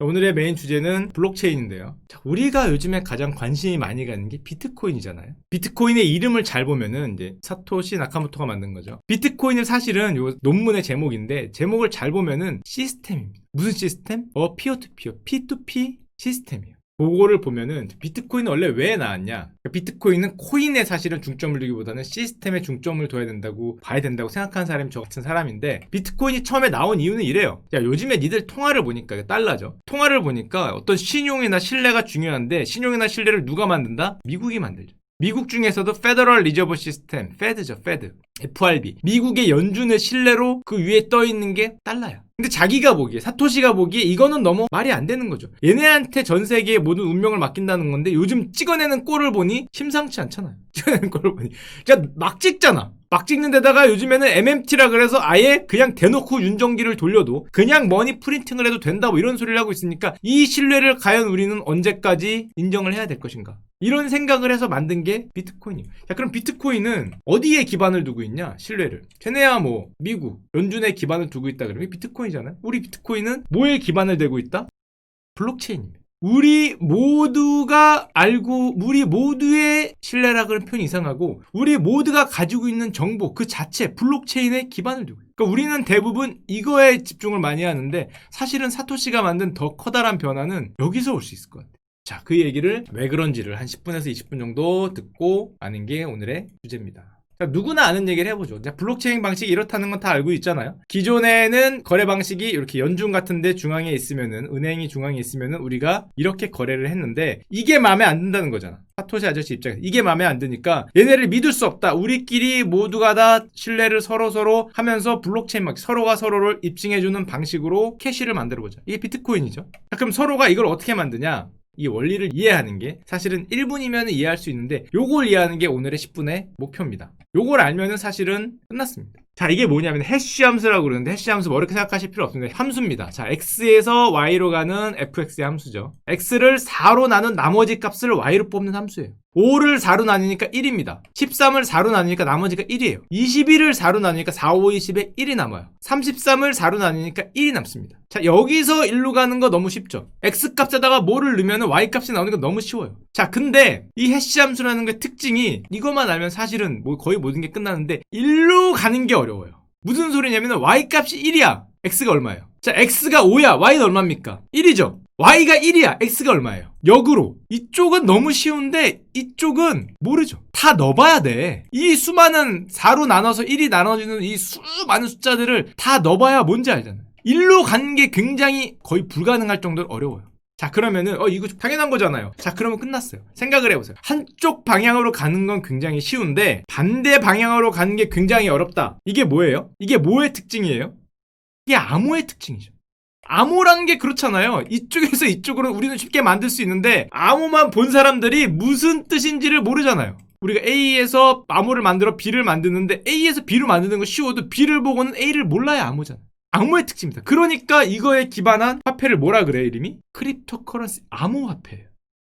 오늘의 메인 주제는 블록체인인데요. 자, 우리가 요즘에 가장 관심이 많이 가는 게 비트코인이잖아요. 비트코인의 이름을 잘 보면은 이제 사토시 나카모토가 만든 거죠. 비트코인은 사실은 요 논문의 제목인데 제목을 잘 보면은 시스템입니다. 무슨 시스템? 어 피어투피어 P2P 시스템이에요. 그거를 보면은 비트코인은 원래 왜 나왔냐? 그러니까 비트코인은 코인에 사실은 중점을 두기보다는 시스템에 중점을 둬야 된다고 봐야 된다고 생각하는 사람이 저 같은 사람인데 비트코인이 처음에 나온 이유는 이래요. 야 요즘에 니들 통화를 보니까 달러죠. 통화를 보니까 어떤 신용이나 신뢰가 중요한데 신용이나 신뢰를 누가 만든다? 미국이 만들죠. 미국 중에서도 페더럴 리저브 시스템, 페드죠, 페드. FRB. 미국의 연준의 신뢰로 그 위에 떠 있는 게 달러야. 근데 자기가 보기에, 사토시가 보기에 이거는 너무 말이 안 되는 거죠. 얘네한테 전 세계의 모든 운명을 맡긴다는 건데 요즘 찍어내는 꼴을 보니 심상치 않잖아요. 찍어내는 꼴을 보니. 그냥 막 찍잖아. 막 찍는 데다가 요즘에는 MMT라 그래서 아예 그냥 대놓고 윤정기를 돌려도 그냥 머니 프린팅을 해도 된다 뭐 이런 소리를 하고 있으니까 이 신뢰를 과연 우리는 언제까지 인정을 해야 될 것인가 이런 생각을 해서 만든 게 비트코인이에요. 자 그럼 비트코인은 어디에 기반을 두고 있냐 신뢰를 쟤네야 뭐 미국 연준에 기반을 두고 있다 그러면 비트코인이잖아요. 우리 비트코인은 뭐에 기반을 대고 있다? 블록체인입니다. 우리 모두가 알고 우리 모두의 신뢰라 그런 표현이 이상하고 우리 모두가 가지고 있는 정보 그 자체 블록체인에 기반을 두고. 그러니까 우리는 대부분 이거에 집중을 많이 하는데 사실은 사토시가 만든 더 커다란 변화는 여기서 올 수 있을 것 같아요. 자, 그 얘기를 왜 그런지를 한 10분에서 20분 정도 듣고 아는 게 오늘의 주제입니다. 자, 누구나 아는 얘기를 해보죠. 자, 블록체인 방식이 이렇다는 건 다 알고 있잖아요. 기존에는 거래 방식이 이렇게 연중 같은데 중앙에 있으면은 은행이 중앙에 있으면은 우리가 이렇게 거래를 했는데 이게 마음에 안 든다는 거잖아. 사토시 아저씨 입장에서 이게 마음에 안 드니까 얘네를 믿을 수 없다. 우리끼리 모두가 다 신뢰를 서로 서로 하면서 블록체인 막 서로가 서로를 입증해주는 방식으로 캐시를 만들어 보자. 이게 비트코인이죠. 자, 그럼 서로가 이걸 어떻게 만드냐? 이 원리를 이해하는 게 사실은 1분이면 이해할 수 있는데 요걸 이해하는 게 오늘의 10분의 목표입니다. 요걸 알면은 사실은 끝났습니다. 자, 이게 뭐냐면 해쉬 함수라고 그러는데 해쉬 함수 뭐 이렇게 생각하실 필요 없습니다. 함수입니다. 자, x에서 y로 가는 fx의 함수죠. x를 4로 나눈 나머지 값을 y로 뽑는 함수예요. 5를 4로 나누니까 1입니다. 13을 4로 나누니까 나머지가 1이에요. 21을 4로 나누니까 4, 5, 20에 1이 남아요. 33을 4로 나누니까 1이 남습니다. 자, 여기서 1로 가는 거 너무 쉽죠? x 값에다가 뭐를 넣으면 y 값이 나오는 거 너무 쉬워요. 자, 근데 이 해시 함수라는 게 특징이 이것만 알면 사실은 뭐 거의 모든 게 끝나는데 1로 가는 게 어려워요. 무슨 소리냐면 y 값이 1이야. x가 얼마예요? 자, x가 5야. y는 얼마입니까? 1이죠. y가 1이야. x가 얼마예요? 역으로. 이쪽은 너무 쉬운데 이쪽은 모르죠. 다 넣어봐야 돼. 이 수많은 4로 나눠서 1이 나눠지는 이 수많은 숫자들을 다 넣어봐야 뭔지 알잖아요. 1로 가는 게 굉장히 거의 불가능할 정도로 어려워요. 자, 그러면은, 어, 이거 당연한 거잖아요. 자, 그러면 끝났어요. 생각을 해보세요. 한쪽 방향으로 가는 건 굉장히 쉬운데, 반대 방향으로 가는 게 굉장히 어렵다. 이게 뭐예요? 이게 뭐의 특징이에요? 이게 암호의 특징이죠. 암호라는 게 그렇잖아요. 이쪽에서 이쪽으로 우리는 쉽게 만들 수 있는데, 암호만 본 사람들이 무슨 뜻인지를 모르잖아요. 우리가 A에서 암호를 만들어 B를 만드는데, A에서 B를 만드는 거 쉬워도 B를 보고는 A를 몰라야 암호잖아 요. 암호의 특징입니다. 그러니까 이거에 기반한 화폐를 뭐라 그래요, 이름이? 크립토커런시 암호화폐예요.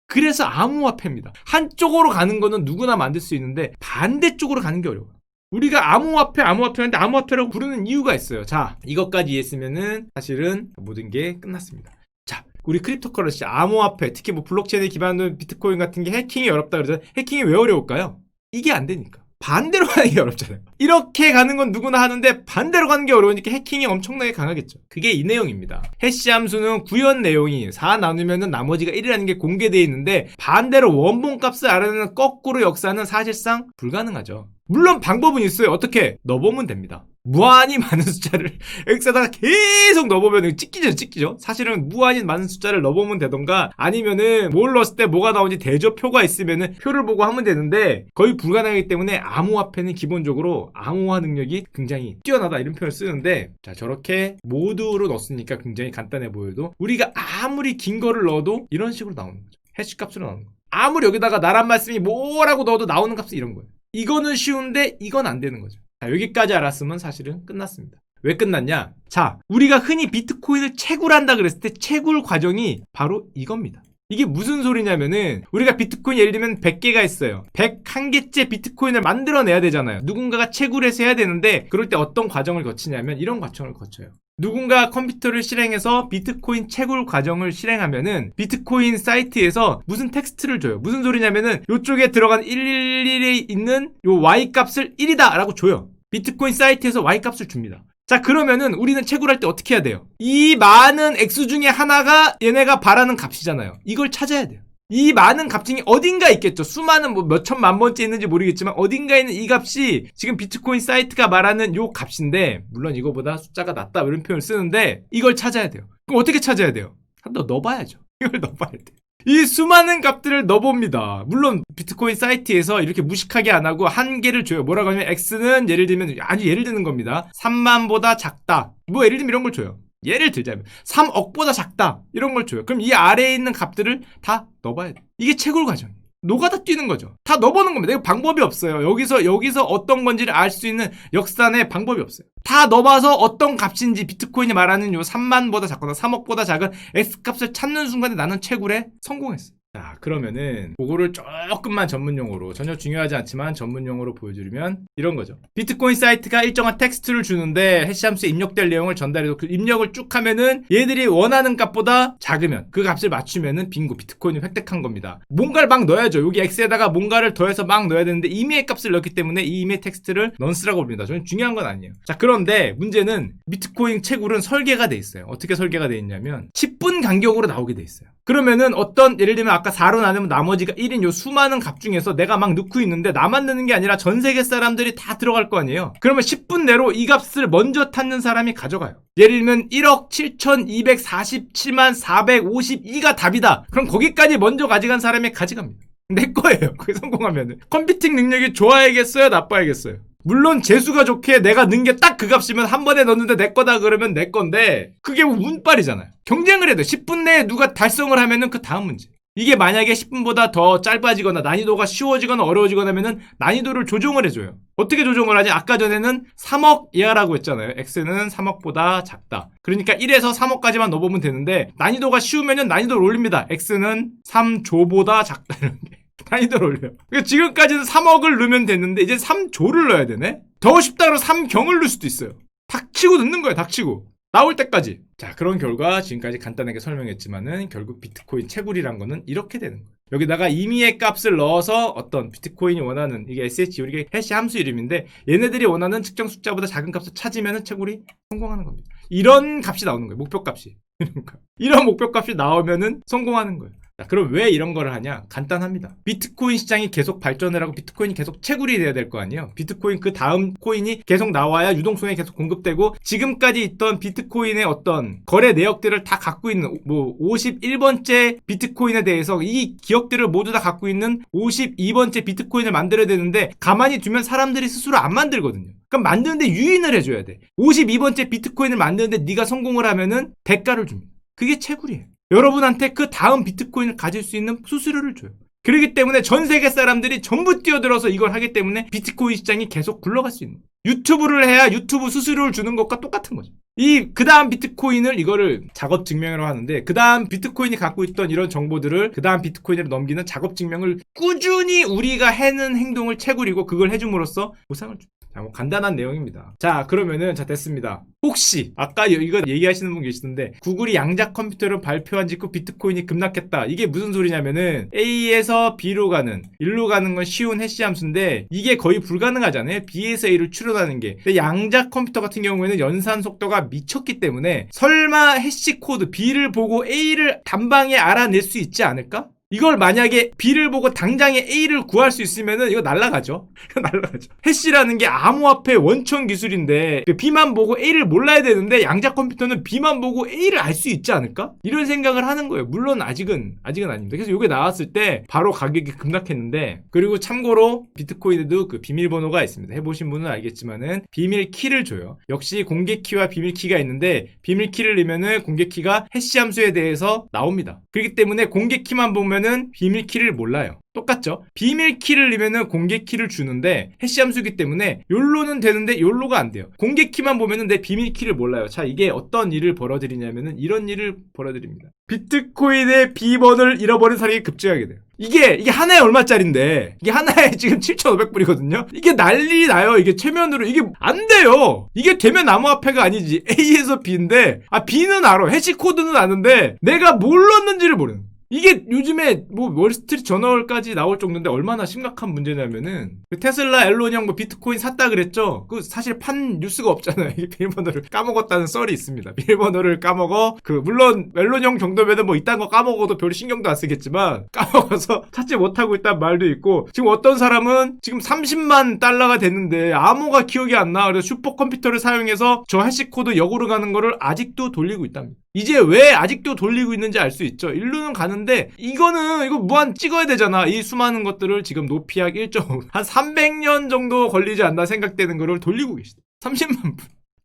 그래서 암호화폐입니다. 한쪽으로 가는 거는 누구나 만들 수 있는데 반대쪽으로 가는 게 어려워요. 우리가 암호화폐, 암호화폐인데 암호화폐라고 부르는 이유가 있어요. 자, 이것까지 이해했으면은 사실은 모든 게 끝났습니다. 자, 우리 크립토커런시, 암호화폐, 특히 뭐 블록체인에 기반한 비트코인 같은 게 해킹이 어렵다 그러잖아요. 해킹이 왜 어려울까요? 이게 안 되니까. 반대로 가는 게 어렵잖아요. 이렇게 가는 건 누구나 하는데 반대로 가는 게 어려우니까 해킹이 엄청나게 강하겠죠. 그게 이 내용입니다. 해시 함수는 구현 내용이 4 나누면 나머지가 1이라는 게 공개되어 있는데 반대로 원본 값을 알아내는 거꾸로 역사는 사실상 불가능하죠. 물론 방법은 있어요. 어떻게? 넣어보면 됩니다. 무한히 많은 숫자를 x에다가 계속 넣어보면 찍기죠 찍기죠? 사실은 무한히 많은 숫자를 넣어보면 되던가 아니면은 뭘 넣었을 때 뭐가 나오는지 대조표가 있으면은 표를 보고 하면 되는데 거의 불가능하기 때문에 암호화폐는 기본적으로 암호화 능력이 굉장히 뛰어나다 이런 표현을 쓰는데 자 저렇게 모두로 넣었으니까 굉장히 간단해 보여도 우리가 아무리 긴 거를 넣어도 이런 식으로 나오는 거죠. 해시 값으로 나오는 거 아무리 여기다가 나란 말씀이 뭐라고 넣어도 나오는 값은 이런 거예요. 이거는 쉬운데 이건 안 되는 거죠 자, 여기까지 알았으면 사실은 끝났습니다. 왜 끝났냐? 자, 우리가 흔히 비트코인을 채굴한다 그랬을 때 채굴 과정이 바로 이겁니다. 이게 무슨 소리냐면은 우리가 비트코인 예를 들면 100개가 있어요. 101개째 비트코인을 만들어내야 되잖아요. 누군가가 채굴해서 해야 되는데 그럴 때 어떤 과정을 거치냐면 이런 과정을 거쳐요. 누군가 컴퓨터를 실행해서 비트코인 채굴 과정을 실행하면은 비트코인 사이트에서 무슨 텍스트를 줘요. 무슨 소리냐면은 요쪽에 들어간 111에 있는 요 Y 값을 1이다 라고 줘요. 비트코인 사이트에서 Y 값을 줍니다. 자 그러면은 우리는 채굴할 때 어떻게 해야 돼요? 이 많은 X 중에 하나가 얘네가 바라는 값이잖아요. 이걸 찾아야 돼요. 이 많은 값 중에 어딘가 있겠죠. 수많은 뭐 몇천만 번째 있는지 모르겠지만 어딘가에 있는 이 값이 지금 비트코인 사이트가 말하는 요 값인데 물론 이거보다 숫자가 낮다 이런 표현을 쓰는데 이걸 찾아야 돼요. 그럼 어떻게 찾아야 돼요? 한번 넣어봐야죠. 이걸 넣어봐야 돼. 이 수많은 값들을 넣어봅니다. 물론 비트코인 사이트에서 이렇게 무식하게 안 하고 한 개를 줘요. 뭐라고 하냐면 X는 예를 들면 아주 예를 드는 겁니다. 3만보다 작다. 뭐 예를 들면 이런 걸 줘요. 예를 들자면 3억보다 작다. 이런 걸 줘요. 그럼 이 아래에 있는 값들을 다 넣어봐야 돼. 이게 채굴 과정이에요. 노가다 뛰는 거죠. 다 넣어보는 겁니다. 이거 방법이 없어요. 여기서 여기서 어떤 건지를 알 수 있는 역산의 방법이 없어요. 다 넣어봐서 어떤 값인지 비트코인이 말하는 요 3만보다 작거나 3억보다 작은 X 값을 찾는 순간에 나는 채굴에 성공했어. 자 그러면은 그거를 조금만 전문 용어로 전혀 중요하지 않지만 전문 용어로 보여드리면 이런 거죠. 비트코인 사이트가 일정한 텍스트를 주는데 해시함수에 입력될 내용을 전달해서 그 입력을 쭉 하면은 얘들이 원하는 값보다 작으면 그 값을 맞추면은 빙고 비트코인을 획득한 겁니다. 뭔가를 막 넣어야죠. 여기 X에다가 뭔가를 더해서 막 넣어야 되는데 이미의 값을 넣기 때문에 이 이미의 텍스트를 넌스라고 부릅니다. 저는 중요한 건 아니에요. 자 그런데 문제는 비트코인 채굴은 설계가 돼 있어요. 어떻게 설계가 돼 있냐면 10분 간격으로 나오게 돼 있어요. 그러면은 어떤 예를 들면 아까 4로 나누면 나머지가 1인 요 수많은 값 중에서 내가 막 넣고 있는데 나만 넣는 게 아니라 전 세계 사람들이 다 들어갈 거 아니에요. 그러면 10분 내로 이 값을 먼저 찾는 사람이 가져가요. 예를 들면 1억 7,247만 452가 답이다. 그럼 거기까지 먼저 가져간 사람이 가져갑니다. 내 거예요. 그게 성공하면은. 컴퓨팅 능력이 좋아야겠어요? 나빠야겠어요? 물론 재수가 좋게 내가 넣은 게딱 그 값이면 한 번에 넣었는데 내 거다 그러면 내 건데 그게 뭐 운빨이잖아요. 경쟁을 돼. 10분 내에 누가 달성을 하면은 그 다음 문제. 이게 만약에 10분보다 더 짧아지거나 난이도가 쉬워지거나 어려워지거나 하면은 난이도를 조정을 해줘요. 어떻게 조정을 하냐? 아까 전에는 3억 이하라고 했잖아요. X는 3억보다 작다. 그러니까 1에서 3억까지만 넣어보면 되는데 난이도가 쉬우면은 난이도를 올립니다. X는 3조보다 작다 이런 게. 난이도를 올려요. 그러니까 지금까지는 3억을 넣으면 됐는데 이제 3조를 넣어야 되네? 더 쉽다 그러면 3경을 넣을 수도 있어요. 닥치고 넣는 거예요, 닥치고. 나올 때까지. 자, 그런 결과 지금까지 간단하게 설명했지만은 결국 비트코인 채굴이란 거는 이렇게 되는 거예요. 여기다가 임의의 값을 넣어서 어떤 비트코인이 원하는 이게 SH 이게 해시 함수 이름인데 얘네들이 원하는 측정 숫자보다 작은 값을 찾으면은 채굴이 성공하는 겁니다. 이런 값이 나오는 거예요. 목표 값이. 이런 목표 값이 나오면은 성공하는 거예요. 자, 그럼 왜 이런 걸 하냐? 간단합니다. 비트코인 시장이 계속 발전을 하고 비트코인이 계속 채굴이 돼야 될 거 아니에요? 비트코인 그 다음 코인이 계속 나와야 유동성이 계속 공급되고 지금까지 있던 비트코인의 어떤 거래 내역들을 다 갖고 있는 뭐 51번째 비트코인에 대해서 이 기억들을 모두 다 갖고 있는 52번째 비트코인을 만들어야 되는데 가만히 두면 사람들이 스스로 안 만들거든요. 그럼 만드는데 유인을 해줘야 돼. 52번째 비트코인을 만드는데 네가 성공을 하면은 대가를 줍니다. 그게 채굴이에요. 여러분한테 그 다음 비트코인을 가질 수 있는 수수료를 줘요. 그렇기 때문에 전 세계 사람들이 전부 뛰어들어서 이걸 하기 때문에 비트코인 시장이 계속 굴러갈 수 있는. 유튜브를 해야 유튜브 수수료를 주는 것과 똑같은 거죠. 이 그 다음 비트코인을 이거를 작업 증명이라고 하는데 그 다음 비트코인이 갖고 있던 이런 정보들을 그 다음 비트코인으로 넘기는 작업 증명을 꾸준히 우리가 해는 행동을 채굴이고 그걸 해줌으로써 보상을 줍니다. 자, 뭐 간단한 내용입니다. 자, 그러면은 자 됐습니다. 혹시 아까 이거 얘기하시는 분 계시던데 구글이 양자 컴퓨터를 발표한 직후 비트코인이 급락했다. 이게 무슨 소리냐면은 A에서 B로 가는, 1로 가는 건 쉬운 해시 함수인데 이게 거의 불가능하잖아요. B에서 A를 추론하는 게. 근데 양자 컴퓨터 같은 경우에는 연산 속도가 미쳤기 때문에 설마 해시 코드 B를 보고 A를 단방에 알아낼 수 있지 않을까? 이걸 만약에 B를 보고 당장에 A를 구할 수 있으면은 이거 날라가죠. 날라가죠. 해시라는 게 암호화폐 원천 기술인데 그 B만 보고 A를 몰라야 되는데 양자 컴퓨터는 B만 보고 A를 알 수 있지 않을까? 이런 생각을 하는 거예요. 물론 아직은 아직은 아닙니다. 그래서 이게 나왔을 때 바로 가격이 급락했는데 그리고 참고로 비트코인에도 그 비밀번호가 있습니다. 해보신 분은 알겠지만은 비밀 키를 줘요. 역시 공개 키와 비밀 키가 있는데 비밀 키를 넣으면은 공개 키가 해시 함수에 대해서 나옵니다. 그렇기 때문에 공개 키만 보면 은 비밀 키를 몰라요. 똑같죠? 비밀 키를 넣으면은 공개 키를 주는데 해시 함수기 때문에 욜로는 되는데 욜로가 안 돼요. 공개 키만 보면은 내 비밀 키를 몰라요. 자, 이게 어떤 일을 벌어들이냐면은 이런 일을 벌어들입니다. 비트코인의 비번을 잃어버린 사람이 급증하게 돼요. 이게 이게 하나에 얼마짜린데 이게 하나에 지금 7,500불이거든요. 이게 난리 나요. 이게 최면으로 이게 안 돼요. 이게 되면 암호화폐가 아니지. A에서 B인데 아 B는 알아. 해시 코드는 아는데 내가 뭘 넣었는지를 모르는. 이게 요즘에 뭐 월스트리트 저널까지 나올 정도인데 얼마나 심각한 문제냐면은 그 테슬라 앨런 형뭐 비트코인 샀다 그랬죠. 그 사실 판 뉴스가 없잖아요. 비밀번호를 까먹었다는 썰이 있습니다. 비밀번호를 까먹어 그 물론 앨런 형 정도면은 뭐 이딴 거 까먹어도 별 신경도 안 쓰겠지만 까먹어서 찾지 못하고 있다는 말도 있고 지금 어떤 사람은 지금 30만 달러가 됐는데 암호가 기억이 안 나. 그래서 슈퍼컴퓨터를 사용해서 저 해시 코드 역으로 가는 거를 아직도 돌리고 있답니다. 이제 왜 아직도 돌리고 있는지 알 수 있죠. 일루는 가는데 이거는 이거 무한 찍어야 되잖아. 이 수많은 것들을 지금 노피약 1.5 한 300년 정도 걸리지 않나 생각되는 거를 돌리고 계시다. 30만 분.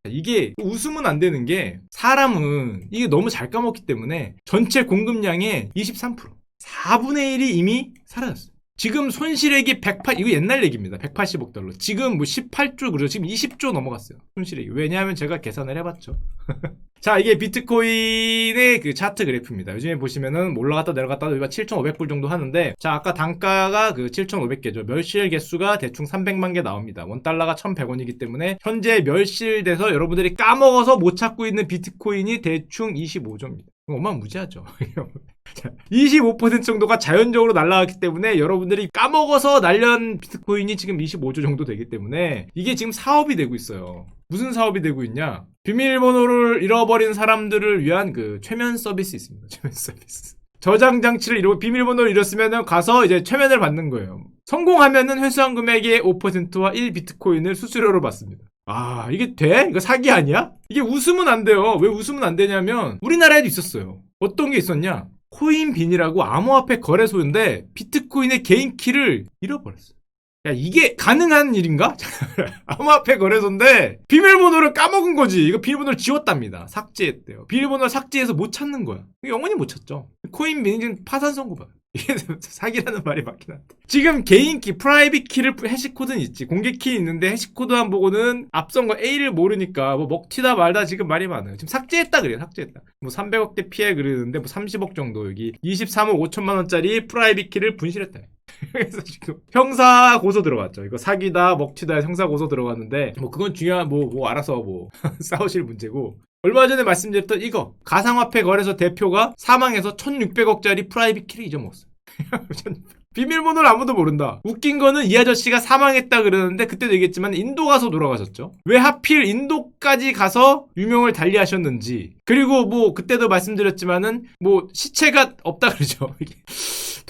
이게 웃으면 안 되는 게 사람은 이게 너무 잘 까먹기 때문에 전체 공급량의 23% 4분의 1이 이미 사라졌어요. 지금 손실액이 108 이거 옛날 얘기입니다. 180억 달러. 지금 뭐 18조 그죠? 지금 20조 넘어갔어요. 손실액이. 왜냐하면 제가 계산을 해봤죠. 자, 이게 비트코인의 그 차트 그래프입니다. 요즘에 보시면은 올라갔다 내려갔다 여기가 7,500불 정도 하는데, 자, 아까 단가가 그 7,500개죠. 멸실 개수가 대충 300만 개 나옵니다. 원달러가 1,100원이기 때문에 현재 멸실돼서 여러분들이 까먹어서 못 찾고 있는 비트코인이 대충 25조입니다. 어마무지하죠. 25% 정도가 자연적으로 날라갔기 때문에 여러분들이 까먹어서 날린 비트코인이 지금 25조 정도 되기 때문에 이게 지금 사업이 되고 있어요. 무슨 사업이 되고 있냐? 비밀번호를 잃어버린 사람들을 위한 그 최면 서비스 있습니다. 최면 서비스. 저장 장치를 잃고 비밀번호를 잃었으면 가서 이제 최면을 받는 거예요. 성공하면은 회수한 금액의 5%와 1 비트코인을 수수료로 받습니다. 아, 이게 돼? 이거 사기 아니야? 이게 웃으면 안 돼요. 왜 웃으면 안 되냐면 우리나라에도 있었어요. 어떤 게 있었냐? 코인빈이라고 암호화폐 거래소인데 비트코인의 개인 키를 잃어버렸어요. 야, 이게 가능한 일인가? 암호화폐 거래소인데 비밀번호를 까먹은 거지. 이거 비밀번호를 지웠답니다. 삭제했대요. 비밀번호를 삭제해서 못 찾는 거야. 영원히 못 찾죠. 코인빈이 지금 파산 선고 봐요. 이게 사기라는 말이 맞긴 한데. 지금 개인 키, 프라이빗 키를 해시코드는 있지. 공개 키 있는데 해시코드만 보고는 앞선 거 A를 모르니까 뭐 먹튀다 말다 지금 말이 많아요. 지금 삭제했다 그래요. 삭제했다. 뭐 300억대 피해 그러는데 뭐 30억 정도 여기 23억 5천만 원짜리 프라이빗 키를 분실했다. 그래서 지금 형사 고소 들어갔죠. 이거 사기다, 먹튀다 형사 고소 들어갔는데 뭐 그건 중요한 뭐 뭐 알아서 뭐 싸우실 문제고 얼마 전에 말씀드렸던 이거 가상화폐 거래소 대표가 사망해서 1600억짜리 프라이빗 키를 잊어먹었어요. 비밀번호를 아무도 모른다. 웃긴 거는 이 아저씨가 사망했다 그러는데 그때도 얘기했지만 인도 가서 돌아가셨죠. 왜 하필 인도까지 가서 유명을 달리하셨는지 그리고 뭐 그때도 말씀드렸지만은 뭐 시체가 없다 그러죠.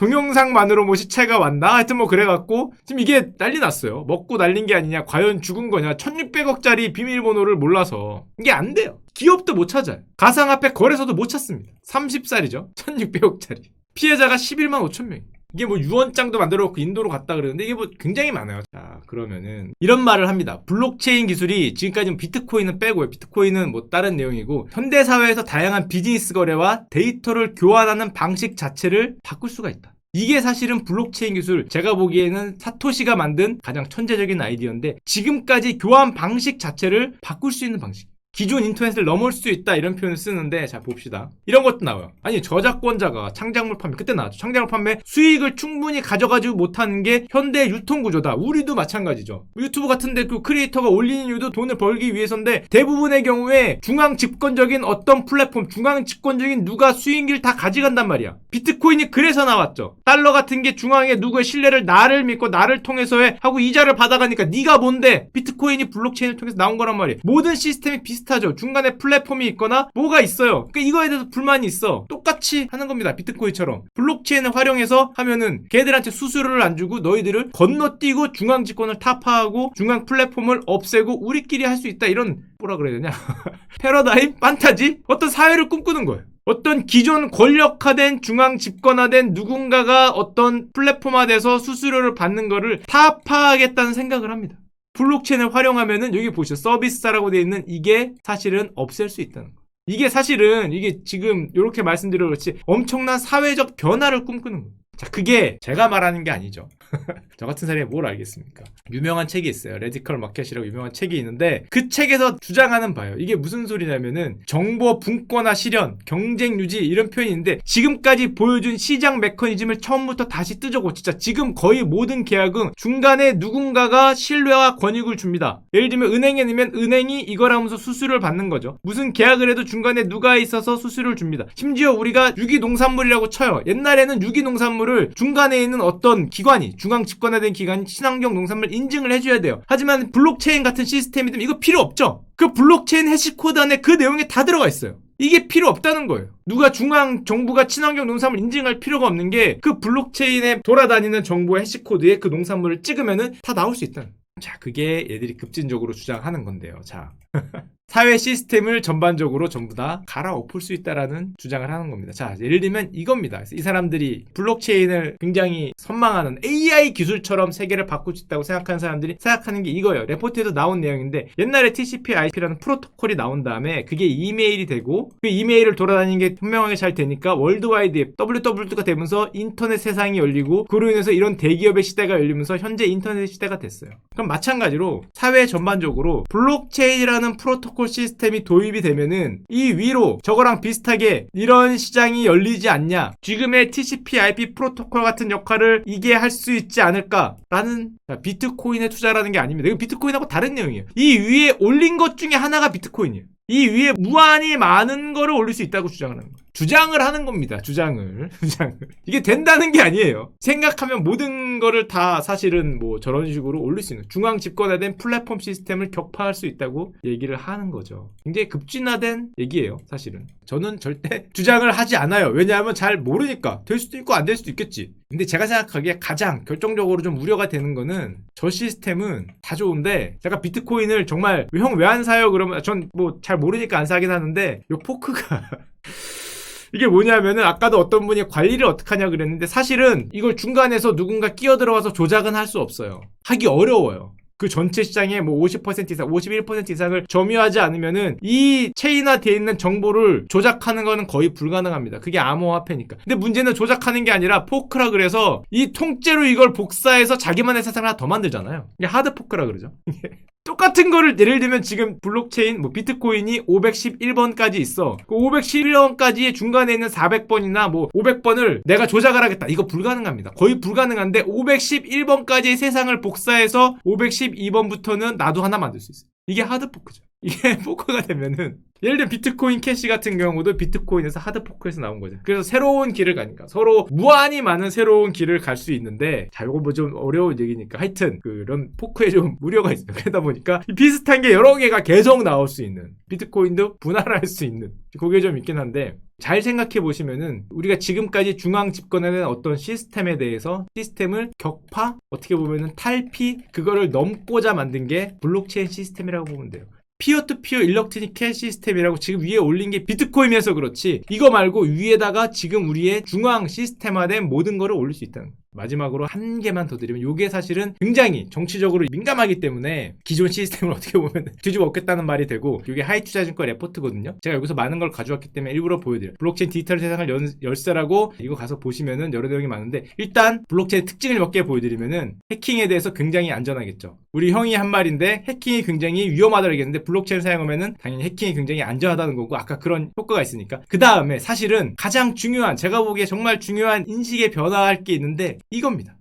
동영상만으로 뭐 시체가 왔나? 하여튼 뭐 그래갖고 지금 이게 난리 났어요. 먹고 날린 게 아니냐? 과연 죽은 거냐? 1600억짜리 비밀번호를 몰라서 이게 안 돼요. 기업도 못 찾아요. 가상화폐 거래소도 못 찾습니다. 30살이죠. 1600억짜리. 피해자가 11만 5천 명. 이게 뭐 유언장도 만들어 놓고 인도로 갔다 그러는데 이게 뭐 굉장히 많아요. 자, 그러면은 이런 말을 합니다. 블록체인 기술이 지금까지는 비트코인은 빼고요. 비트코인은 뭐 다른 내용이고 현대 사회에서 다양한 비즈니스 거래와 데이터를 교환하는 방식 자체를 바꿀 수가 있다. 이게 사실은 블록체인 기술 제가 보기에는 사토시가 만든 가장 천재적인 아이디어인데 지금까지 교환 방식 자체를 바꿀 수 있는 방식. 기존 인터넷을 넘을 수 있다 이런 표현을 쓰는데 자 봅시다. 이런 것도 나와요. 아니 저작권자가 창작물 판매 그때 나왔죠. 창작물 판매 수익을 충분히 가져가지 못하는 게 현대 유통 구조다. 우리도 마찬가지죠. 유튜브 같은데 그 크리에이터가 올리는 이유도 돈을 벌기 위해서인데 대부분의 경우에 중앙 집권적인 어떤 플랫폼 중앙 집권적인 누가 수익을 다 가져간단 말이야. 비트코인이 그래서 나왔죠. 달러 같은 게 중앙에 누구의 신뢰를 나를 믿고 나를 통해서 해 하고 이자를 받아가니까 네가 뭔데? 비트코인이 블록체인을 통해서 나온 거란 말이야. 모든 시스템이 비슷 비슷하죠. 중간에 플랫폼이 있거나 뭐가 있어요. 그러니까 이거에 대해서 불만이 있어. 똑같이 하는 겁니다. 비트코인처럼. 블록체인을 활용해서 하면은 걔들한테 수수료를 안 주고 너희들을 건너뛰고 중앙 집권을 타파하고 중앙 플랫폼을 없애고 우리끼리 할 수 있다. 이런 뭐라 그래야 되냐? 패러다임? 판타지? 어떤 사회를 꿈꾸는 거예요. 어떤 기존 권력화된 중앙 집권화된 누군가가 어떤 플랫폼화돼서 수수료를 받는 거를 타파하겠다는 생각을 합니다. 블록체인을 활용하면은 여기 보시죠. 서비스사라고 되어 있는 이게 사실은 없앨 수 있다는 거. 이게 사실은 이게 지금 이렇게 말씀드려 그렇지 엄청난 사회적 변화를 꿈꾸는 거예요. 자, 그게 제가 말하는 게 아니죠. 저 같은 사람이 뭘 알겠습니까? 유명한 책이 있어요. 레디컬 마켓이라고 유명한 책이 있는데 그 책에서 주장하는 바요. 이게 무슨 소리냐면은 정보 분권화 실현, 경쟁 유지 이런 표현이 있는데 지금까지 보여준 시장 메커니즘을 처음부터 다시 뜨져고치자. 지금 거의 모든 계약은 중간에 누군가가 신뢰와 권익을 줍니다. 예를 들면 은행에 넣으면 은행이 이걸 하면서 수수료를 받는 거죠. 무슨 계약을 해도 중간에 누가 있어서 수수료를 줍니다. 심지어 우리가 유기농산물이라고 쳐요. 옛날에는 유기농산물을 중간에 있는 어떤 기관이 중앙 집권화된 기관이 친환경 농산물 인증을 해줘야 돼요. 하지만 블록체인 같은 시스템이 되면 이거 필요 없죠. 그 블록체인 해시코드 안에 그 내용이 다 들어가 있어요. 이게 필요 없다는 거예요. 누가 중앙 정부가 친환경 농산물 인증할 필요가 없는 게 그 블록체인에 돌아다니는 정보 해시코드에 그 농산물을 찍으면은 다 나올 수 있다는. 자, 그게 얘들이 급진적으로 주장하는 건데요. 자. 사회 시스템을 전반적으로 전부 다 갈아엎을 수 있다라는 주장을 하는 겁니다. 자, 예를 들면 이겁니다. 이 사람들이 블록체인을 굉장히 선망하는 AI 기술처럼 세계를 바꿀 수 있다고 생각하는 사람들이 생각하는 게 이거예요. 레포트에도 나온 내용인데 옛날에 TCP/IP라는 프로토콜이 나온 다음에 그게 이메일이 되고 그 이메일을 돌아다니는 게 현명하게 잘 되니까 월드와이드 웹 WWW가 되면서 인터넷 세상이 열리고 그로 인해서 이런 대기업의 시대가 열리면서 현재 인터넷 시대가 됐어요. 그럼 마찬가지로 사회 전반적으로 블록체인이라는 프로토콜 시스템이 도입이 되면은 이 위로 저거랑 비슷하게 이런 시장이 열리지 않냐 지금의 TCP/IP 프로토콜 같은 역할을 이게 할 수 있지 않을까라는 자, 비트코인에 투자라는 게 아닙니다. 이건 비트코인하고 다른 내용이에요. 이 위에 올린 것 중에 하나가 비트코인이에요. 이 위에 무한히 많은 거를 올릴 수 있다고 주장을 하는 거예요. 주장을 하는 겁니다. 주장을. 주장을. 이게 된다는 게 아니에요. 생각하면 모든 거를 다 사실은 뭐 저런 식으로 올릴 수 있는 중앙 집권화된 플랫폼 시스템을 격파할 수 있다고 얘기를 하는 거죠. 굉장히 급진화된 얘기예요. 사실은. 저는 절대 주장을 하지 않아요. 왜냐하면 잘 모르니까. 될 수도 있고 안 될 수도 있겠지. 근데 제가 생각하기에 가장 결정적으로 좀 우려가 되는 거는 저 시스템은 다 좋은데 제가 비트코인을 정말 형 왜 안 사요? 그러면 전 뭐 잘 모르니까 안 사긴 하는데 요 포크가 이게 뭐냐면은 아까도 어떤 분이 관리를 어떻게 하냐 그랬는데 사실은 이걸 중간에서 누군가 끼어 들어와서 조작은 할 수 없어요. 하기 어려워요. 그 전체 시장의 뭐 50% 이상, 51% 이상을 점유하지 않으면은 이 체인화되어 있는 정보를 조작하는 거는 거의 불가능합니다. 그게 암호화폐니까. 근데 문제는 조작하는 게 아니라 포크라 그래서 이 통째로 이걸 복사해서 자기만의 세상을 하나 더 만들잖아요. 이게 하드 포크라 그러죠. 똑같은 거를 예를 들면 지금 블록체인 뭐 비트코인이 511번까지 있어. 그 511번까지의 중간에 있는 400번이나 뭐 500번을 내가 조작을 하겠다. 이거 불가능합니다. 거의 불가능한데 511번까지의 세상을 복사해서 512번부터는 나도 하나 만들 수 있어. 이게 하드 포크죠. 이게 포크가 되면은 예를 들면 비트코인 캐시 같은 경우도 비트코인에서 하드 포크에서 나온 거죠. 그래서 새로운 길을 가니까 서로 무한히 많은 새로운 길을 갈 수 있는데 자 이거 뭐 좀 어려운 얘기니까 하여튼 그런 포크에 좀 우려가 있어요. 그러다 보니까 비슷한 게 여러 개가 계속 나올 수 있는 비트코인도 분할할 수 있는 그게 좀 있긴 한데 잘 생각해 보시면은 우리가 지금까지 중앙 집권하는 어떤 시스템에 대해서 시스템을 격파 어떻게 보면은 탈피 그거를 넘고자 만든 게 블록체인 시스템이라고 보면 돼요. 피어투피어 일렉트닉 캐시 시스템이라고 지금 위에 올린 게 비트코인이어서 그렇지 이거 말고 위에다가 지금 우리의 중앙 시스템화된 모든 거를 올릴 수 있다는 거예요. 마지막으로 한 개만 더 드리면 이게 사실은 굉장히 정치적으로 민감하기 때문에 기존 시스템을 어떻게 보면 뒤집어 엎겠다는 말이 되고 이게 하이투자증권 레포트거든요. 제가 여기서 많은 걸 가져왔기 때문에 일부러 보여드려요. 블록체인 디지털 세상을 연- 열쇠라고 이거 가서 보시면은 여러 내용이 많은데 일단 블록체인 특징을 몇 개 보여드리면은 해킹에 대해서 굉장히 안전하겠죠. 우리 형이 한 말인데 해킹이 굉장히 위험하다고 얘기했는데 블록체인을 사용하면은 당연히 해킹이 굉장히 안전하다는 거고 아까 그런 효과가 있으니까 그 다음에 사실은 가장 중요한 제가 보기에 정말 중요한 인식의 변화할 게 있는데 이겁니다.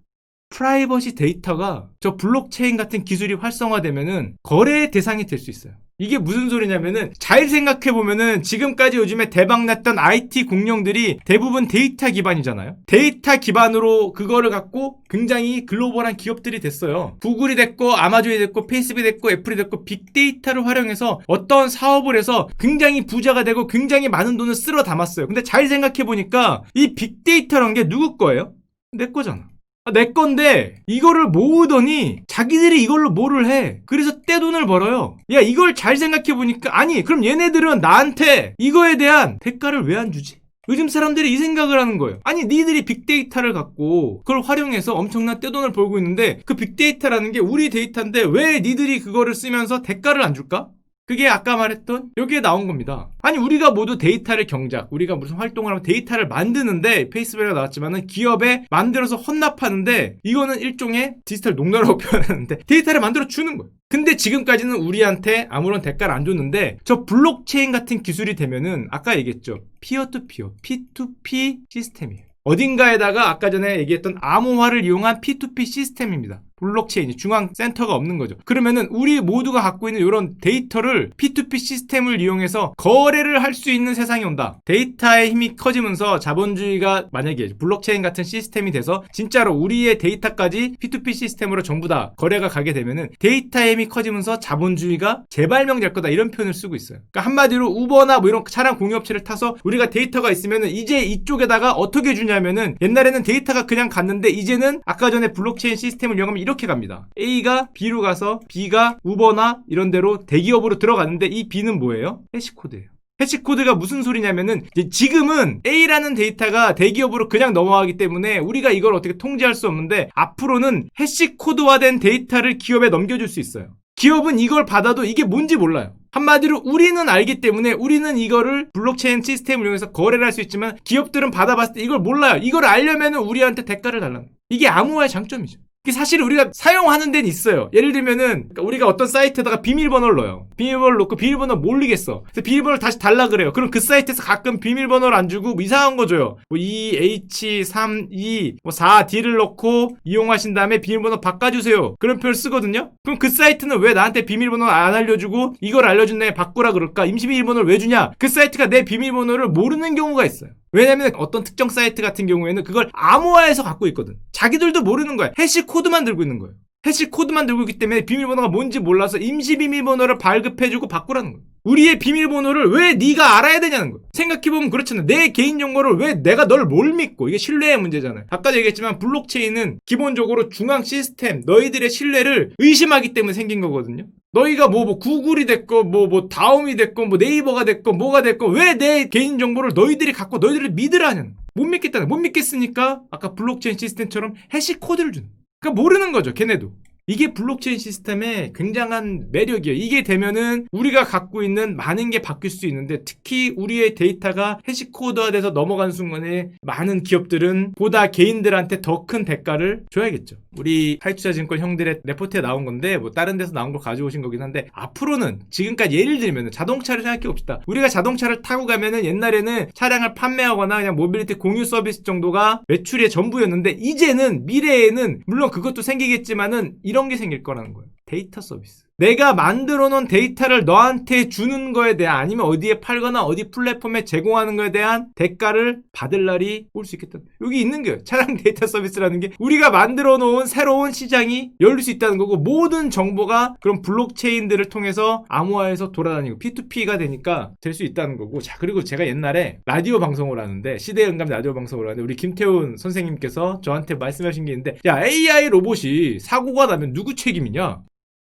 프라이버시 데이터가 저 블록체인 같은 기술이 활성화되면은 거래의 대상이 될 수 있어요. 이게 무슨 소리냐면은 잘 생각해 보면은 지금까지 요즘에 대박 났던 IT 공룡들이 대부분 데이터 기반이잖아요. 데이터 기반으로 그거를 갖고 굉장히 글로벌한 기업들이 됐어요. 구글이 됐고 아마존이 됐고 페이스북이 됐고 애플이 됐고 빅데이터를 활용해서 어떤 사업을 해서 굉장히 부자가 되고 굉장히 많은 돈을 쓸어 담았어요. 근데 잘 생각해 보니까 이 빅데이터라는 게 누구 거예요? 내 거잖아. 아, 내 건데 이거를 모으더니 자기들이 이걸로 뭐를 해? 그래서 떼돈을 벌어요. 야 이걸 잘 생각해 보니까 아니 그럼 얘네들은 나한테 이거에 대한 대가를 왜 안 주지? 요즘 사람들이 이 생각을 하는 거예요. 아니 니들이 빅데이터를 갖고 그걸 활용해서 엄청난 떼돈을 벌고 있는데 그 빅데이터라는 게 우리 데이터인데 왜 니들이 그거를 쓰면서 대가를 안 줄까 그게 아까 말했던 여기에 나온 겁니다. 아니 우리가 모두 데이터를 경작, 우리가 무슨 활동을 하면 데이터를 만드는데 페이스북에 나왔지만은 기업에 만들어서 헌납하는데 이거는 일종의 디지털 농노라고 표현하는데 데이터를 만들어 주는 거예요. 근데 지금까지는 우리한테 아무런 대가를 안 줬는데 저 블록체인 같은 기술이 되면은 아까 얘기했죠. 피어 투 피어, P2P 시스템이에요. 어딘가에다가 아까 전에 얘기했던 암호화를 이용한 P2P 시스템입니다. 블록체인이 중앙 센터가 없는 거죠. 그러면은 우리 모두가 갖고 있는 이런 데이터를 P2P 시스템을 이용해서 거래를 할 수 있는 세상이 온다. 데이터의 힘이 커지면서 자본주의가 만약에 블록체인 같은 시스템이 돼서 진짜로 우리의 데이터까지 P2P 시스템으로 전부 다 거래가 가게 되면은 데이터의 힘이 커지면서 자본주의가 재발명될 거다 이런 표현을 쓰고 있어요. 그러니까 한마디로 우버나 뭐 이런 차량 공유업체를 타서 우리가 데이터가 있으면은 이제 이쪽에다가 어떻게 주냐면은 옛날에는 데이터가 그냥 갔는데 이제는 아까 전에 블록체인 시스템을 이용하면 이렇게 갑니다. A가 B로 가서 B가 우버나 이런 데로 대기업으로 들어갔는데 이 B는 뭐예요? 해시코드예요. 해시코드가 무슨 소리냐면은 지금은 A라는 데이터가 대기업으로 그냥 넘어가기 때문에 우리가 이걸 어떻게 통제할 수 없는데 앞으로는 해시코드화된 데이터를 기업에 넘겨줄 수 있어요. 기업은 이걸 받아도 이게 뭔지 몰라요. 한마디로 우리는 알기 때문에 우리는 이거를 블록체인 시스템을 이용해서 거래를 할 수 있지만 기업들은 받아봤을 때 이걸 몰라요. 이걸 알려면 우리한테 대가를 달라는. 이게 암호화의 장점이죠. 이게 사실 우리가 사용하는 데는 있어요. 예를 들면은 그러니까 우리가 어떤 사이트에다가 비밀번호를 넣어요. 비밀번호를 넣고 비밀번호 모르겠어. 그래서 비밀번호를 다시 달라 그래요. 그럼 그 사이트에서 가끔 비밀번호를 안 주고 뭐 이상한 거 줘요. 뭐 2H32 뭐 4D를 넣고 이용하신 다음에 비밀번호 바꿔주세요. 그런 표현을 쓰거든요. 그럼 그 사이트는 왜 나한테 비밀번호를 안 알려주고 이걸 알려준 다음에 바꾸라 그럴까? 임시 비밀번호를 왜 주냐? 그 사이트가 내 비밀번호를 모르는 경우가 있어요. 왜냐면 어떤 특정 사이트 같은 경우에는 그걸 암호화해서 갖고 있거든. 자기들도 모르는 거야. 해시 코드만 들고 있는 거예요. 해시 코드만 들고 있기 때문에 비밀번호가 뭔지 몰라서 임시 비밀번호를 발급해주고 바꾸라는 거예요. 우리의 비밀번호를 왜 네가 알아야 되냐는 거예요. 생각해보면 그렇잖아요. 내 개인정보를 왜 내가 널 뭘 믿고 이게 신뢰의 문제잖아요. 아까 얘기했지만 블록체인은 기본적으로 중앙 시스템 너희들의 신뢰를 의심하기 때문에 생긴 거거든요. 너희가 뭐, 뭐 구글이 됐건 뭐, 뭐 다음이 됐건 뭐 네이버가 됐건 뭐가 됐건 왜 내 개인정보를 너희들이 갖고 너희들을 믿으라는 못 믿겠다는 못 믿겠으니까 아까 블록체인 시스템처럼 해시 코드를 주는 그러니까 모르는 거죠 걔네도 이게 블록체인 시스템의 굉장한 매력이에요. 이게 되면은 우리가 갖고 있는 많은 게 바뀔 수 있는데 특히 우리의 데이터가 해시코드화돼서 넘어가는 순간에 많은 기업들은 보다 개인들한테 더 큰 대가를 줘야겠죠. 우리 하이투자증권 형들의 레포트에 나온 건데 뭐 다른 데서 나온 걸 가져오신 거긴 한데 앞으로는 지금까지 예를 들면 자동차를 생각해 봅시다. 우리가 자동차를 타고 가면은 옛날에는 차량을 판매하거나 그냥 모빌리티 공유 서비스 정도가 매출의 전부였는데 이제는 미래에는 물론 그것도 생기겠지만은 이런 게 생길 거라는 거예요. 데이터 서비스. 내가 만들어 놓은 데이터를 너한테 주는 거에 대한 아니면 어디에 팔거나 어디 플랫폼에 제공하는 거에 대한 대가를 받을 날이 올 수 있겠다. 여기 있는 거예요. 차량 데이터 서비스라는 게 우리가 만들어 놓은 새로운 시장이 열릴 수 있다는 거고 모든 정보가 그런 블록체인들을 통해서 암호화해서 돌아다니고 P2P가 되니까 될 수 있다는 거고 자 그리고 제가 옛날에 라디오 방송을 하는데 시대연감 라디오 방송을 하는데 우리 김태훈 선생님께서 저한테 말씀하신 게 있는데 야 AI 로봇이 사고가 나면 누구 책임이냐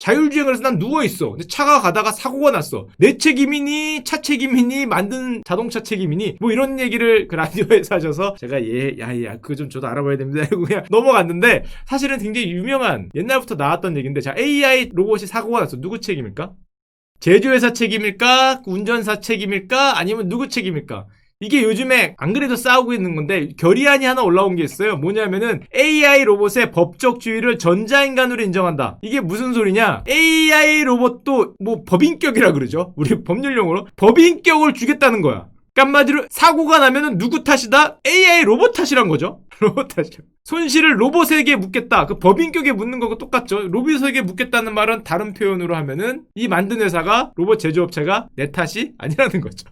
자율주행을 해서 난 누워있어. 근데 차가 가다가 사고가 났어. 내 책임이니, 차 책임이니, 만든 자동차 책임이니, 뭐 이런 얘기를 그 라디오에서 하셔서 제가 예, 야, 야, 그거 좀 저도 알아봐야 됩니다. 이러고 그냥 넘어갔는데 사실은 굉장히 유명한 옛날부터 나왔던 얘기인데 자, AI 로봇이 사고가 났어. 누구 책임일까? 제조회사 책임일까? 운전사 책임일까? 아니면 누구 책임일까? 이게 요즘에 안 그래도 싸우고 있는 건데 결의안이 하나 올라온 게 있어요. 뭐냐면은 AI 로봇의 법적 지위를 전자인간으로 인정한다. 이게 무슨 소리냐? AI 로봇도 뭐 법인격이라 그러죠. 우리 법률용어로 법인격을 주겠다는 거야. 그러니까 한마디로 사고가 나면은 누구 탓이다? AI 로봇 탓이란 거죠. 로봇 탓이야. 손실을 로봇에게 묻겠다. 그 법인격에 묻는 거고 똑같죠. 로봇에게 묻겠다는 말은 다른 표현으로 하면은 이 만든 회사가 로봇 제조업체가 내 탓이 아니라는 거죠.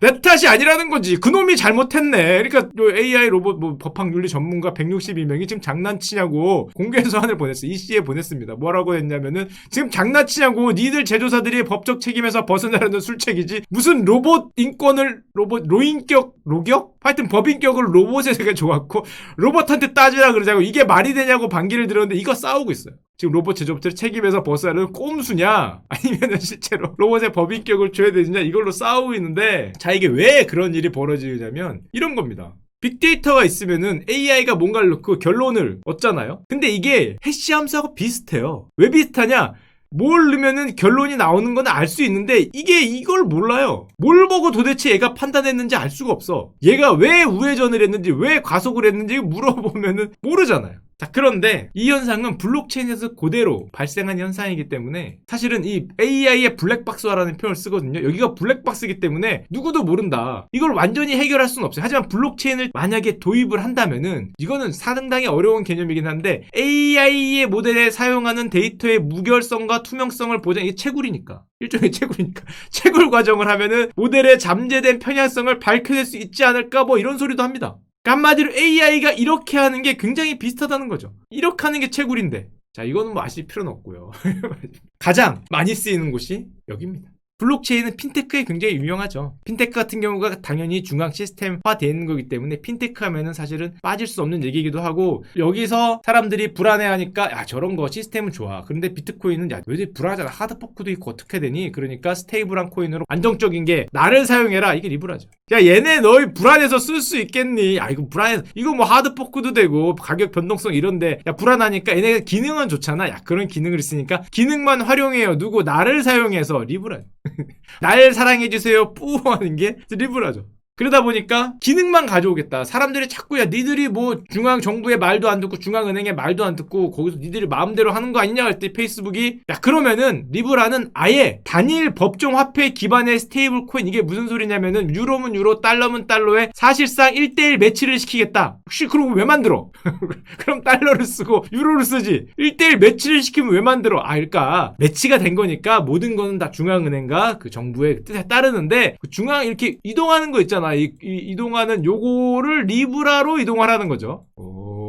내 탓이 아니라는 거지. 그놈이 잘못했네. 그러니까 요 AI 로봇 뭐 법학 윤리 전문가 162명이 지금 장난치냐고 공개 소환을 보냈어. 이 씨에 보냈습니다. 뭐라고 했냐면은 지금 장난치냐고 니들 제조사들이 법적 책임에서 벗어나려는 술책이지 무슨 로봇 인권을 로봇 로인격 로격? 하여튼 법인격을 로봇에게 줘갖고 로봇한테 따지라 그러자고 이게 말이 되냐고 반기를 들었는데 이거 싸우고 있어요. 지금 로봇 제조업체를 책임에서 벗어나는 꼼수냐 아니면 실제로 로봇의 법인격을 줘야 되느냐 이걸로 싸우고 있는데 자 이게 왜 그런 일이 벌어지냐면 이런 겁니다. 빅데이터가 있으면은 AI가 뭔가를 넣고 결론을 얻잖아요. 근데 이게 해시 함수하고 비슷해요. 왜 비슷하냐? 뭘 넣으면은 결론이 나오는 건 알 수 있는데 이게 이걸 몰라요. 뭘 보고 도대체 얘가 판단했는지 알 수가 없어. 얘가 왜 우회전을 했는지 왜 과속을 했는지 물어보면은 모르잖아요. 자, 그런데 이 현상은 블록체인에서 그대로 발생한 현상이기 때문에 사실은 이 AI의 블랙박스화라는 표현을 쓰거든요. 여기가 블랙박스이기 때문에 누구도 모른다. 이걸 완전히 해결할 수는 없어요. 하지만 블록체인을 만약에 도입을 한다면은 이거는 상당히 어려운 개념이긴 한데 AI의 모델에 사용하는 데이터의 무결성과 투명성을 보장, 이게 채굴이니까. 일종의 채굴이니까. 채굴 과정을 하면은 모델의 잠재된 편향성을 밝혀낼 수 있지 않을까 뭐 이런 소리도 합니다. 한마디로 AI가 이렇게 하는 게 굉장히 비슷하다는 거죠. 이렇게 하는 게 채굴인데. 자, 이거는 뭐 아실 필요는 없고요. 가장 많이 쓰이는 곳이 여기입니다. 블록체인은 핀테크에 굉장히 유명하죠. 핀테크 같은 경우가 당연히 중앙 시스템화 되는 거기 때문에 핀테크 하면은 사실은 빠질 수 없는 얘기이기도 하고 여기서 사람들이 불안해하니까 야 저런 거 시스템은 좋아. 그런데 비트코인은 야왜 불안하잖아. 하드포크도 있고 어떻게 되니? 그러니까 스테이블한 코인으로 안정적인 게 나를 사용해라. 이게 리브라죠. 야 얘네 너희 불안해서 쓸 수 있겠니? 아 이거 불안해. 이거 뭐 하드포크도 되고 가격 변동성 이런데 야 불안하니까 얘네가 기능은 좋잖아. 야 그런 기능을 있으니까 기능만 활용해요. 누구 나를 사용해서 리브라. 날 사랑해주세요 뿌 하는 게 리브라죠. 그러다 보니까 기능만 가져오겠다. 사람들이 자꾸 야 니들이 뭐 중앙 정부의 말도 안 듣고 중앙 은행의 말도 안 듣고 거기서 니들이 마음대로 하는 거 아니냐 할 때 페이스북이 야 그러면은 리브라는 아예 단일 법정 화폐 기반의 스테이블 코인 이게 무슨 소리냐면은 유로면 유로 달러면 달러에 사실상 1대1 매치를 시키겠다. 혹시 그럼 왜 만들어? 그럼 달러를 쓰고 유로를 쓰지. 1대1 매치를 시키면 왜 만들어? 아 그러니까 매치가 된 거니까 모든 거는 다 중앙은행과 그 정부의 뜻에 따르는데 그 중앙 이렇게 이동하는 거 있잖아. 이, 이- 이동하는 요거를 리브라로 이동하라는 거죠. 오.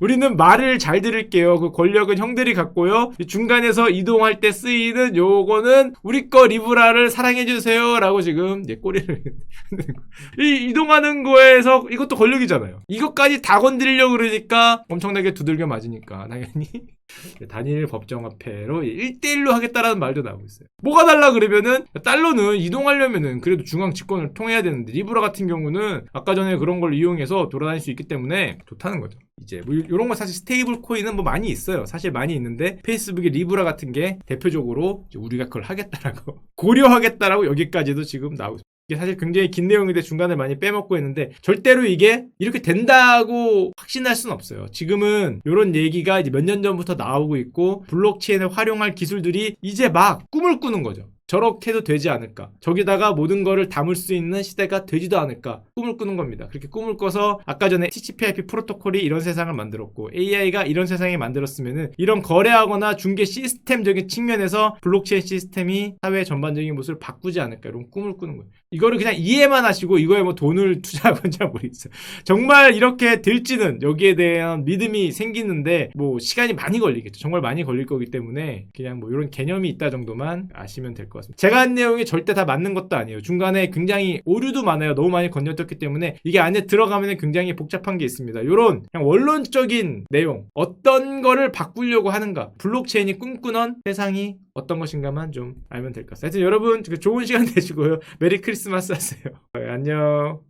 우리는 말을 잘 들을게요. 그 권력은 형들이 갖고요. 이 중간에서 이동할 때 쓰이는 요거는 우리 거 리브라를 사랑해주세요 라고 지금 이제 꼬리를 이 이동하는 거에서 이것도 권력이잖아요. 이것까지 다 건드리려고 그러니까 엄청나게 두들겨 맞으니까 당연히 단일 법정 화폐로 1대1로 하겠다라는 말도 나오고 있어요. 뭐가 달라 그러면은 달러는 이동하려면은 그래도 중앙 집권을 통해야 되는데 리브라 같은 경우는 아까 전에 그런 걸 이용해서 돌아다닐 수 있기 때문에 좋다는 거죠. 이제 뭐 이런 거 사실 스테이블 코인은 뭐 많이 있어요. 사실 많이 있는데 페이스북의 리브라 같은 게 대표적으로 우리가 그걸 하겠다라고 고려하겠다라고 여기까지도 지금 나오고 있어요. 이게 사실 굉장히 긴 내용인데 중간에 많이 빼먹고 있는데 절대로 이게 이렇게 된다고 확신할 수는 없어요. 지금은 이런 얘기가 이제 몇 년 전부터 나오고 있고 블록체인을 활용할 기술들이 이제 막 꿈을 꾸는 거죠. 저렇게 해도 되지 않을까. 저기다가 모든 거를 담을 수 있는 시대가 되지도 않을까. 꿈을 꾸는 겁니다. 그렇게 꿈을 꿔서 아까 전에 TCP/IP 프로토콜이 이런 세상을 만들었고 AI가 이런 세상을 만들었으면은 이런 거래하거나 중개 시스템적인 측면에서 블록체인 시스템이 사회 전반적인 모습을 바꾸지 않을까. 이런 꿈을 꾸는 거예요. 이거를 그냥 이해만 하시고 이거에 뭐 돈을 투자하건 잘 모르겠어요. 정말 이렇게 될지는 여기에 대한 믿음이 생기는데 뭐 시간이 많이 걸리겠죠. 정말 많이 걸릴 거기 때문에 그냥 뭐 이런 개념이 있다 정도만 아시면 될것 같습니다. 제가 한 내용이 절대 다 맞는 것도 아니에요. 중간에 굉장히 오류도 많아요. 너무 많이 건너뛰었기 때문에 이게 안에 들어가면 굉장히 복잡한 게 있습니다. 이런 그냥 원론적인 내용 어떤 거를 바꾸려고 하는가 블록체인이 꿈꾸는 세상이 어떤 것인가만 좀 알면 될 것 같습니다. 하여튼 여러분 좋은 시간 되시고요. 메리 크리스마스 하세요. 네, 안녕.